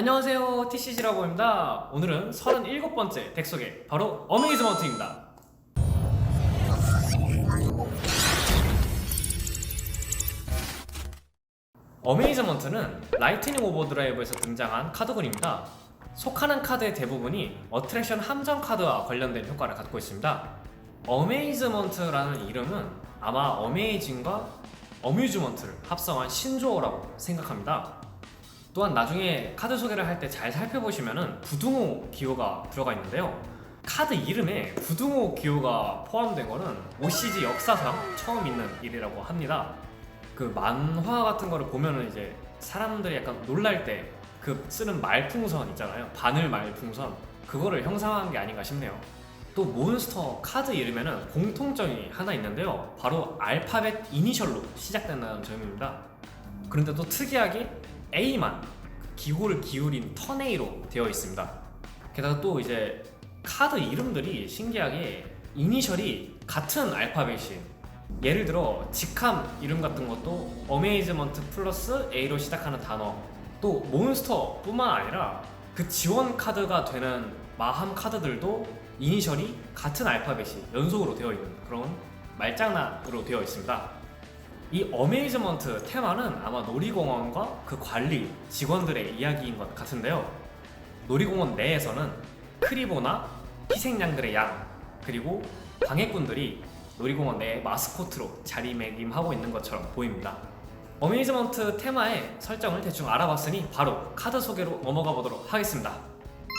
안녕하세요 TCG라고 합니다. 오늘은 37번째 덱 소개 바로 어메이즈먼트입니다. 어메이즈먼트는 라이트닝 오버드라이브에서 등장한 카드군입니다. 속하는 카드의 대부분이 어트랙션 함정 카드와 관련된 효과를 갖고 있습니다. 어메이즈먼트라는 이름은 아마 어메이징과 어뮤즈먼트를 합성한 신조어라고 생각합니다 또한 나중에 카드 소개를 할 때 잘 살펴보시면은 부등호 기호가 들어가 있는데요. 카드 이름에 부등호 기호가 포함된 거는 OCG 역사상 처음 있는 일이라고 합니다. 그 만화 같은 거를 보면은 이제 사람들이 약간 놀랄 때 그 쓰는 말풍선 있잖아요. 바늘 말풍선 그거를 형상한 게 아닌가 싶네요. 또 몬스터 카드 이름에는 공통점이 하나 있는데요. 바로 알파벳 이니셜로 시작된다는 점입니다. 그런데 또 특이하게 A만 기호를 기울인 턴 A로 되어 있습니다. 게다가 또 이제 카드 이름들이 신기하게 이니셜이 같은 알파벳이 예를 들어 직함 이름 같은 것도 어메이즈먼트 플러스 A로 시작하는 단어 또 몬스터뿐만 아니라 그 지원 카드가 되는 마함 카드들도 이니셜이 같은 알파벳이 연속으로 되어 있는 그런 말장난으로 되어 있습니다. 이 어메이즈먼트 테마는 아마 놀이공원과 그 관리 직원들의 이야기인 것 같은데요. 놀이공원 내에서는 크리보나 희생양들의 양 그리고 방해꾼들이 놀이공원 내 마스코트로 자리매김하고 있는 것처럼 보입니다. 어메이즈먼트 테마의 설정을 대충 알아봤으니 바로 카드 소개로 넘어가 보도록 하겠습니다.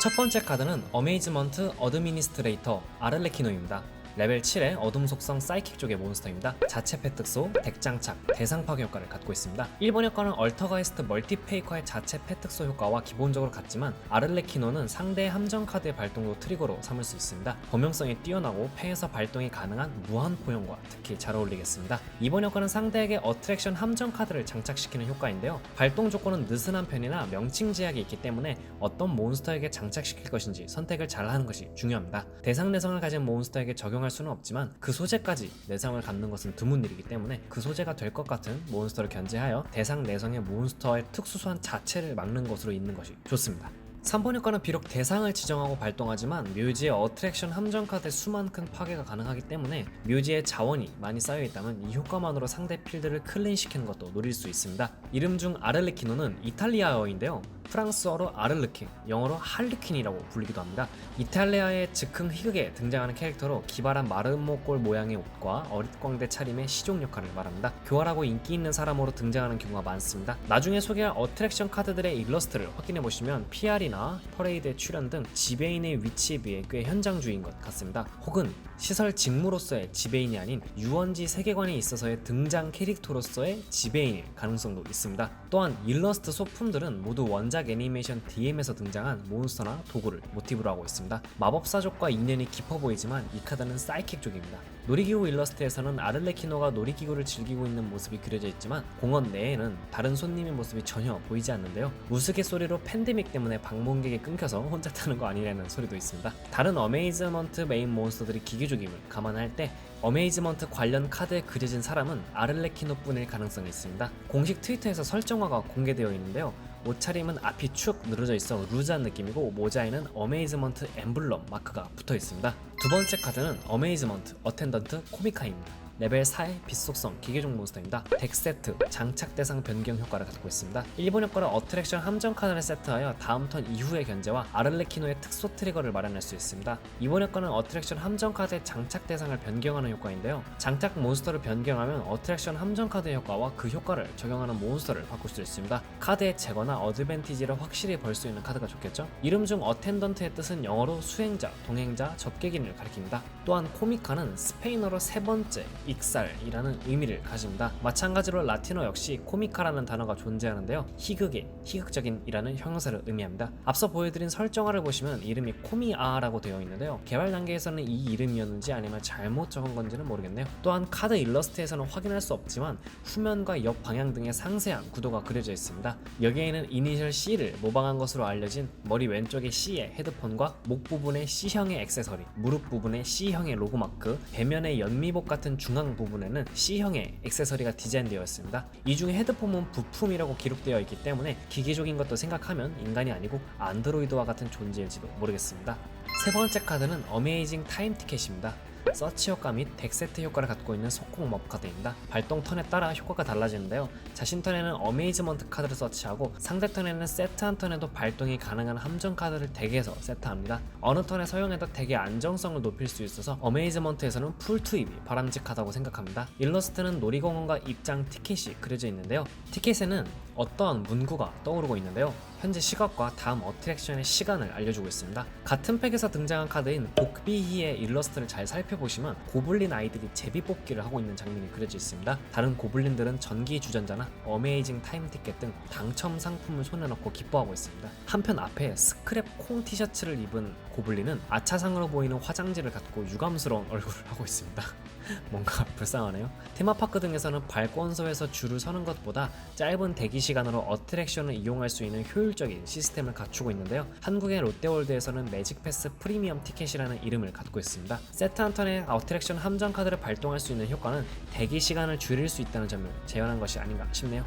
첫 번째 카드는 어메이즈먼트 어드미니스트레이터 아를레키노입니다. 레벨 7의 어둠 속성 사이킥 쪽의 몬스터입니다. 자체 패특소, 덱장착, 대상 파괴 효과를 갖고 있습니다. 1번 효과는 얼터가이스트 멀티페이커의 자체 패특소 효과와 기본적으로 같지만 아를레키노는 상대의 함정 카드의 발동도 트리거로 삼을 수 있습니다. 범용성이 뛰어나고 패에서 발동이 가능한 무한 포용과 특히 잘 어울리겠습니다. 이번 효과는 상대에게 어트랙션 함정 카드를 장착시키는 효과인데요. 발동 조건은 느슨한 편이나 명칭 제약이 있기 때문에 어떤 몬스터에게 장착시킬 것인지 선택을 잘 하는 것이 중요합니다. 대상 내성을 가진 몬스터에게 적용 할 수는 없지만 그 소재까지 내성을 갖는 것은 드문 일이기 때문에 그 소재가 될 것 같은 몬스터를 견제하여 대상 내성의 몬스터의 특수소환 자체를 막는 것으로 있는 것이 좋습니다. 3번 효과는 비록 대상을 지정하고 발동하지만 묘지의 어트랙션 함정 카드의 수만큼 파괴가 가능하기 때문에 묘지에 자원이 많이 쌓여 있다면 이 효과만으로 상대 필드를 클린시키는 것도 노릴 수 있습니다. 이름 중 아를레키노는 이탈리아어인데요. 프랑스어로 아를르킨, 영어로 할리퀸이라고 불리기도 합니다. 이탈리아의 즉흥 희극에 등장하는 캐릭터로 기발한 마름모꼴 모양의 옷과 어릿광대 차림의 시종 역할을 말합니다. 교활하고 인기 있는 사람으로 등장하는 경우가 많습니다. 나중에 소개할 어트랙션 카드들의 일러스트를 확인해 보시면 PR이나 퍼레이드에 출연 등 지배인의 위치에 비해 꽤 현장주의인 것 같습니다. 혹은 시설 직무로서의 지배인이 아닌 유원지 세계관에 있어서의 등장 캐릭터로서의 지배인일 가능성도 있습니다. 또한 일러스트 소품들은 모두 원작 애니메이션 DM에서 등장한 몬스터나 도구를 모티브로 하고 있습니다. 마법사족과 인연이 깊어 보이지만 이 카드는 사이킥 쪽입니다. 놀이기구 일러스트에서는 아를레키노가 놀이기구를 즐기고 있는 모습이 그려져 있지만 공원 내에는 다른 손님의 모습이 전혀 보이지 않는데요. 우스갯소리로 팬데믹 때문에 방문객이 끊겨서 혼자 타는 거 아니라는 소리도 있습니다. 다른 어메이즈먼트 메인 몬스터들이 기계적임을 감안할 때 어메이즈먼트 관련 카드에 그려진 사람은 아를레키노뿐일 가능성이 있습니다. 공식 트위터에서 설정화가 공개되어 있는데요. 옷차림은 앞이 축 늘어져 있어 루즈한 느낌이고 모자에는 어메이즈먼트 엠블럼 마크가 붙어 있습니다. 두 번째 카드는 어메이즈먼트 어텐던트 코미카입니다. 레벨 4의 빛속성 기계종 몬스터입니다. 덱 세트, 장착 대상 변경 효과를 갖고 있습니다. 일본 효과는 어트랙션 함정 카드를 세트하여 다음 턴 이후의 견제와 아를레키노의 특소 트리거를 마련할 수 있습니다. 이번 효과는 어트랙션 함정 카드의 장착 대상을 변경하는 효과인데요. 장착 몬스터를 변경하면 어트랙션 함정 카드의 효과와 그 효과를 적용하는 몬스터를 바꿀 수 있습니다. 카드의 제거나 어드밴티지를 확실히 벌 수 있는 카드가 좋겠죠? 이름 중 어텐던트의 뜻은 영어로 수행자, 동행자, 접객인을 가리킵니다. 또한 코미카는 스페인어로 세 번째, 익살이라는 의미를 가집니다. 마찬가지로 라틴어 역시 코미카라는 단어가 존재하는데요. 희극의, 희극적인이라는 형용사를 의미합니다. 앞서 보여드린 설정화를 보시면 이름이 코미아라고 되어 있는데요. 개발 단계에서는 이 이름이었는지 아니면 잘못 적은 건지는 모르겠네요. 또한 카드 일러스트에서는 확인할 수 없지만 후면과 옆 방향 등의 상세한 구도가 그려져 있습니다. 여기에는 이니셜 C를 모방한 것으로 알려진 머리 왼쪽의 C의 헤드폰과 목 부분의 C형의 액세서리, 무릎 부분의 C형의 로고마크, 배면의 연미복 같은 중앙 중앙 부분에는 C형의 액세서리가 디자인되어 있습니다. 이 중에 헤드폰은 부품이라고 기록되어 있기 때문에 기계적인 것도 생각하면 인간이 아니고 안드로이드와 같은 존재일지도 모르겠습니다. 세 번째 카드는 어메이징 타임 티켓입니다. 서치 효과 및 덱세트 효과를 갖고 있는 속공 몹 카드입니다. 발동 턴에 따라 효과가 달라지는데요. 자신 턴에는 어메이즈먼트 카드를 서치하고 상대 턴에는 세트 한 턴에도 발동이 가능한 함정 카드를 덱에서 세트합니다. 어느 턴에 사용해도 덱의 안정성을 높일 수 있어서 어메이즈먼트에서는 풀 투입이 바람직하다고 생각합니다. 일러스트는 놀이공원과 입장 티켓이 그려져 있는데요. 티켓에는 어떠한 문구가 떠오르고 있는데요. 현재 시각과 다음 어트랙션의 시간을 알려주고 있습니다. 같은 팩에서 등장한 카드인 복비희의 일러스트를 잘 살펴보시면 고블린 아이들이 제비뽑기를 하고 있는 장면이 그려져 있습니다. 다른 고블린들은 전기 주전자나 어메이징 타임 티켓 등 당첨 상품을 손에 넣고 기뻐하고 있습니다. 한편 앞에 스크랩 콩 티셔츠를 입은 고블린은 아차상으로 보이는 화장지를 갖고 유감스러운 얼굴을 하고 있습니다. 뭔가 불쌍하네요. 테마파크 등에서는 발권소에서 줄을 서는 것보다 짧은 대기 시간으로 어트랙션을 이용할 수 있는 효율적인 시스템을 갖추고 있는데요. 한국의 롯데월드에서는 매직패스 프리미엄 티켓이라는 이름을 갖고 있습니다. 세트 한 턴에 어트랙션 함정 카드를 발동할 수 있는 효과는 대기 시간을 줄일 수 있다는 점을 재현한 것이 아닌가 싶네요.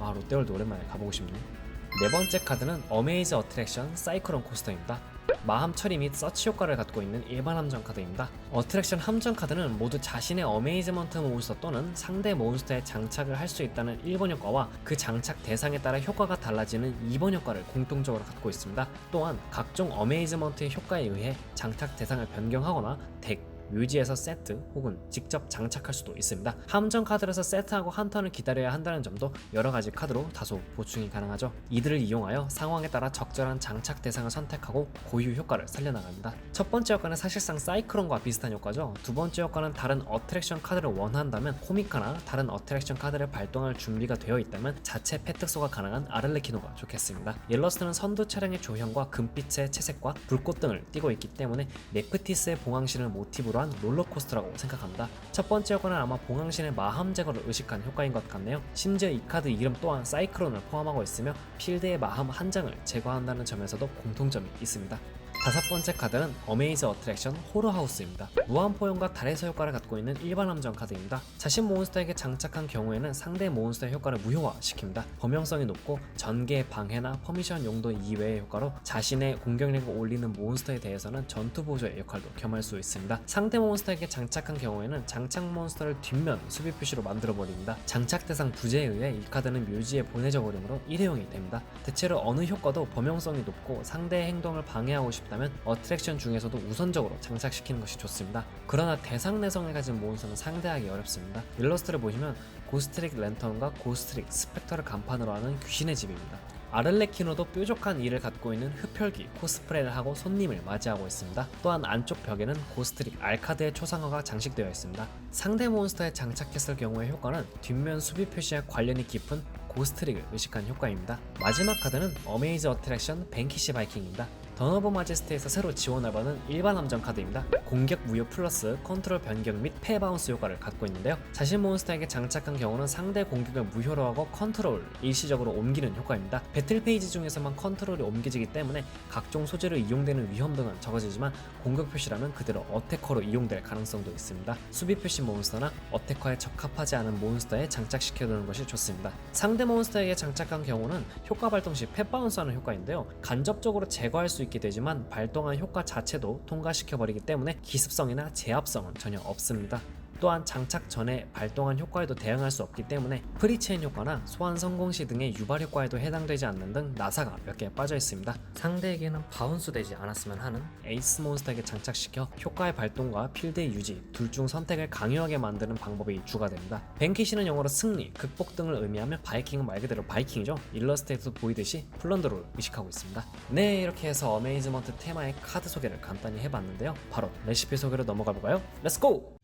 아 롯데월드 오랜만에 가보고 싶네. 네 번째 카드는 어메이즈 어트랙션 사이클론 코스터입니다. 마함 처리 및 서치 효과를 갖고 있는 일반 함정 카드입니다. 어트랙션 함정 카드는 모두 자신의 어메이즈먼트 몬스터 또는 상대 몬스터에 장착을 할 수 있다는 1번 효과와 그 장착 대상에 따라 효과가 달라지는 2번 효과를 공통적으로 갖고 있습니다. 또한 각종 어메이즈먼트의 효과에 의해 장착 대상을 변경하거나 덱, 뮤지에서 세트 혹은 직접 장착할 수도 있습니다. 함정 카드라서 세트하고 한 턴을 기다려야 한다는 점도 여러 가지 카드로 다소 보충이 가능하죠. 이들을 이용하여 상황에 따라 적절한 장착 대상을 선택하고 고유 효과를 살려나갑니다. 첫 번째 효과는 사실상 사이클론과 비슷한 효과죠. 두 번째 효과는 다른 어트랙션 카드를 원한다면 코미카나 다른 어트랙션 카드를 발동할 준비가 되어 있다면 자체 패특소가 가능한 아를레키노가 좋겠습니다. 옐러스트는 선두 차량의 조형과 금빛의 채색과 불꽃 등을 띠고 있기 때문에 네프티스의 봉황신을 모티브로 한 롤러코스터라고 생각합니다. 첫 번째 효과는 아마 봉황신의 마함 제거를 의식한 효과인 것 같네요. 심지어 이 카드 이름 또한 사이클론을 포함하고 있으며 필드의 마함 한 장을 제거한다는 점에서도 공통점이 있습니다. 다섯 번째 카드는 어메이즈 어트랙션 호러하우스입니다. 무한 포용과 달에서 효과를 갖고 있는 일반 함정 카드입니다. 자신 몬스터에게 장착한 경우에는 상대 몬스터의 효과를 무효화시킵니다. 범용성이 높고 전개, 방해나 퍼미션 용도 이외의 효과로 자신의 공격력을 올리는 몬스터에 대해서는 전투 보조의 역할도 겸할 수 있습니다. 상대 몬스터에게 장착한 경우에는 장착 몬스터를 뒷면 수비 표시로 만들어 버립니다. 장착 대상 부재에 의해 이 카드는 묘지에 보내져 버림으로 일회용이 됩니다. 대체로 어느 효과도 범용성이 높고 상대의 행동을 방해하고 싶다 면 어트랙션 중에서도 우선적으로 장착시키는 것이 좋습니다. 그러나 대상 내성을 가진 몬스터는 상대하기 어렵습니다. 일러스트를 보시면 고스트릭 랜턴과 고스트릭 스펙터를 간판으로 하는 귀신의 집입니다. 아를레키노도 뾰족한 이를 갖고 있는 흡혈귀 코스프레를 하고 손님을 맞이하고 있습니다. 또한 안쪽 벽에는 고스트릭 알카드의 초상화가 장식되어 있습니다. 상대 몬스터에 장착했을 경우의 효과는 뒷면 수비 표시와 관련이 깊은 고스트릭을 의식한 효과입니다. 마지막 카드는 어메이즈 어트랙션 뱅키시 바이킹입니다. 던 오브 마제스티에서 새로 지원을 받은 일반 함정 카드입니다. 공격 무효 플러스 컨트롤 변경 및 패 바운스 효과를 갖고 있는데요. 자신 몬스터에게 장착한 경우는 상대 공격을 무효로 하고 컨트롤 일시적으로 옮기는 효과입니다. 배틀 페이지 중에서만 컨트롤이 옮겨지기 때문에 각종 소재로 이용되는 위험 등은 적어지지만 공격 표시라면 그대로 어태커로 이용될 가능성도 있습니다. 수비 표시 몬스터나 어태커에 적합하지 않은 몬스터에 장착시켜두는 것이 좋습니다. 상대 몬스터에게 장착한 경우는 효과 발동 시 펫바운스하는 효과인데요. 간접적으로 제거할 수 있게 되지만 발동한 효과 자체도 통과시켜버리기 때문에 기습성이나 제압성은 전혀 없습니다. 또한 장착 전에 발동한 효과에도 대응할 수 없기 때문에 프리체인 효과나 소환 성공 시 등의 유발 효과에도 해당되지 않는 등 나사가 몇 개 빠져 있습니다. 상대에게는 바운스 되지 않았으면 하는 에이스 몬스터에게 장착시켜 효과의 발동과 필드의 유지 둘 중 선택을 강요하게 만드는 방법이 주가 됩니다. 뱅키시는 영어로 승리, 극복 등을 의미하며 바이킹은 말 그대로 바이킹이죠. 일러스트에서 보이듯이 플런더를 의식하고 있습니다. 네 이렇게 해서 어메이즈먼트 테마의 카드 소개를 간단히 해봤는데요. 바로 레시피 소개로 넘어가 볼까요? 렛츠고!